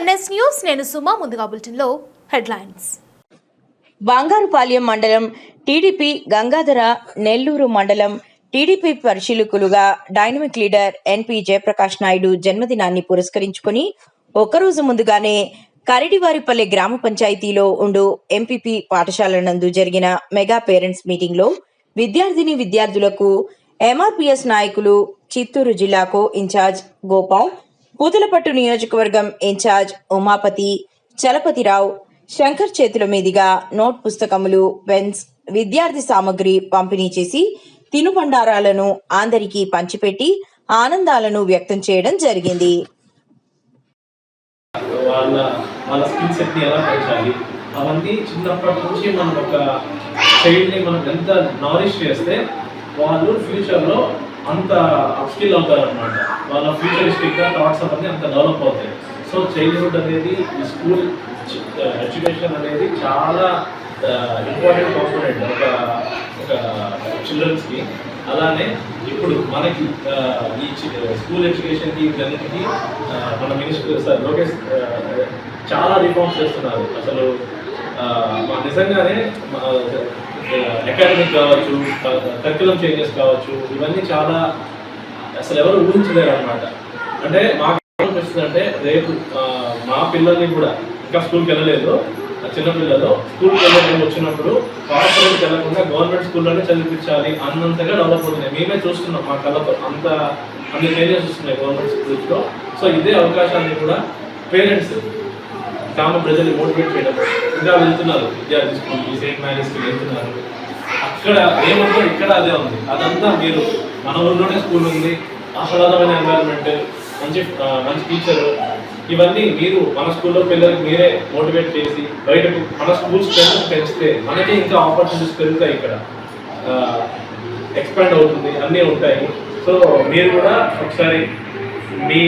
NS news నేను సుమా ముందుగా బులెటిన్లో హెడ్లైన్స్. బంగారుపాలెం మండలం టీడీపీ గంగాధర నెల్లూరు మండలం TDP పరిశీలకులుగా dynamic leader NP Jayaprakash Naidu జన్మదినాన్ని పురస్కరించుకుని ఒకరోజు ముందుగానే కరడివారిపల్లె గ్రామ పంచాయతీలో ఉండు ఎంపీపీ పాఠశాల నందు జరిగిన మెగా పేరెంట్స్ మీటింగ్లో విద్యార్థిని విద్యార్థులకు ఎంఆర్పిఎస్ నాయకులు చిత్తూరు జిల్లాకు ఇన్ఛార్జ్ గోపాల్ పూతలపట్టు నియోజకవర్గం ఇన్ఛార్జ్ ఉమాపతి చలపతిరావు శంకర్ చేతుల మీదుగా నోట్ పుస్తకములు పెన్స్ విద్యార్థి సామగ్రి పంపిణీ చేసి తినుబండారాలను అందరికీ పంచిపెట్టి ఆనందాలను వ్యక్తం చేయడం జరిగింది. వాళ్ళ స్కిల్ సెట్ని ఎలా పెంచాలి? అవన్నీ చిన్నప్పటి నుంచి మనం ఒక చైల్డ్ని మనం ఎంత నారిష్ చేస్తే వాళ్ళు ఫ్యూచర్లో అంత అప్స్కిల్ అవుతారు అనమాట వాళ్ళ ఫ్యూచరిస్టిక్గా థాట్స్ అవన్నీ అంత డెవలప్ అవుతాయి. సో చైల్డ్హుడ్ అనేది ఈ స్కూల్ ఎడ్యుకేషన్ అనేది చాలా ఇంపార్టెంట్ కాంపోనెంట్ ఒక ఒక చిల్డ్రన్స్కి అలానే ఇప్పుడు మనకి ఈ స్కూల్ ఎడ్యుకేషన్కి వీటన్నిటికీ మన మినిస్టర్ సార్ లోకేష్ చాలా రిఫార్మ్స్ చేస్తున్నారు. అసలు నిజంగానే అకాడమిక్ కావచ్చు కరికులం చేంజెస్ కావచ్చు ఇవన్నీ చాలా అసలు ఎవరు ఊహించలేరు అనమాట అంటే మాకు ఏమనిపిస్తుంది అంటే రేపు మా పిల్లల్ని కూడా ఇంకా స్కూల్కి వెళ్ళలేదు ఆ స్కూల్కి వెళ్ళే వచ్చినప్పుడు కార్పొరేట్కి వెళ్ళకుండా గవర్నమెంట్ స్కూల్లోనే చదివించాలి అన్నంతగా డెవలప్ అవుతున్నాయి. మేమే చూస్తున్నాం మా కళ్ళతో అంత అన్ని చేంజెస్ వస్తున్నాయి గవర్నమెంట్ స్కూల్స్లో సో ఇదే అవకాశాన్ని కూడా పేరెంట్స్ గ్రామ ప్రజల్ని మోటివేట్ చేయడం ఇంకా వెళ్తున్నారు విద్యార్థి స్కూల్కి సెయింట్ మ్యారేజ్కి వెళ్తున్నారు. అక్కడ ఏముందో ఇక్కడ అదే ఉంది. అదంతా మీరు మన ఊళ్ళోనే స్కూల్ ఉంది ఆహ్లాదమైన ఎన్వైరన్మెంట్ మంచి మంచి టీచర్ ఇవన్నీ మీరు మన స్కూల్లో పిల్లలకి మీరే మోటివేట్ చేసి బయటకు మన స్కూల్ స్ట్రెంత్ పెంచితే మనకి ఇంకా ఆపర్చునిటీస్ పెరుగుతాయి ఇక్కడ. ఎక్స్పాండ్ అవుతుంది అన్నీ ఉంటాయి. సో మీరు కూడా ఒకసారి మీ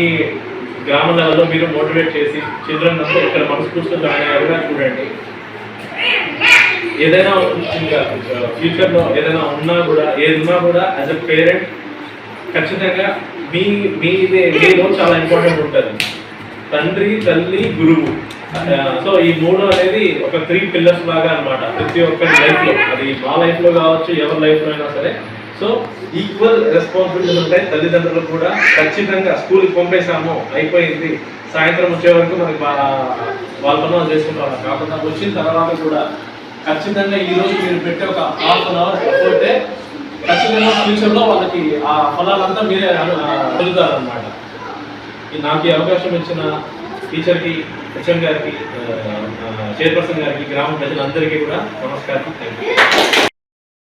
గ్రామాలలో మీరు మోటివేట్ చేసి చిల్డ్రన్ అంతా ఇక్కడ మన జాయిన్ అయ్యారుగా చూడండి. ఏదైనా ఇంకా ఫ్యూచర్లో ఏదైనా ఉన్నా కూడా ఏది ఉన్నా కూడా యాజ్ అ పేరెంట్ ఖచ్చితంగా మీ మీదే మీలో చాలా ఇంపార్టెంట్ ఉంటుంది. తండ్రి తల్లి గురువు. సో ఈ మూడు అనేది ఒక త్రీ పిల్లర్స్ లాగా అనమాట ప్రతి ఒక్కరి లైఫ్లో అది మా లైఫ్లో కావచ్చు ఎవరి లైఫ్లో అయినా సరే. సో ఈక్వల్ రెస్పాన్సిబిలిటీస్ ఉంటాయి తల్లిదండ్రులు కూడా ఖచ్చితంగా స్కూల్కి పంపేశాము. అయిపోయింది. సాయంత్రం వచ్చే వరకు మనకి వాళ్ళ పనులు చేసుకుంటాం కాకుండా వచ్చిన తర్వాత కూడా ఖచ్చితంగా ఈ రోజు మీరు పెట్టే ఒక హాఫ్ అన్ అవర్ ఎఫర్టే ఖచ్చితంగా ఫ్యూచర్లో వాళ్ళకి ఆ ఫలాలంతా మీరే పొందుతారు నాకు ఈ అవకాశం ఇచ్చిన టీచర్కి హెచ్ఎం గారికి చైర్పర్సన్ గారికి గ్రామ ప్రజలందరికీ కూడా నమస్కారం. Thank you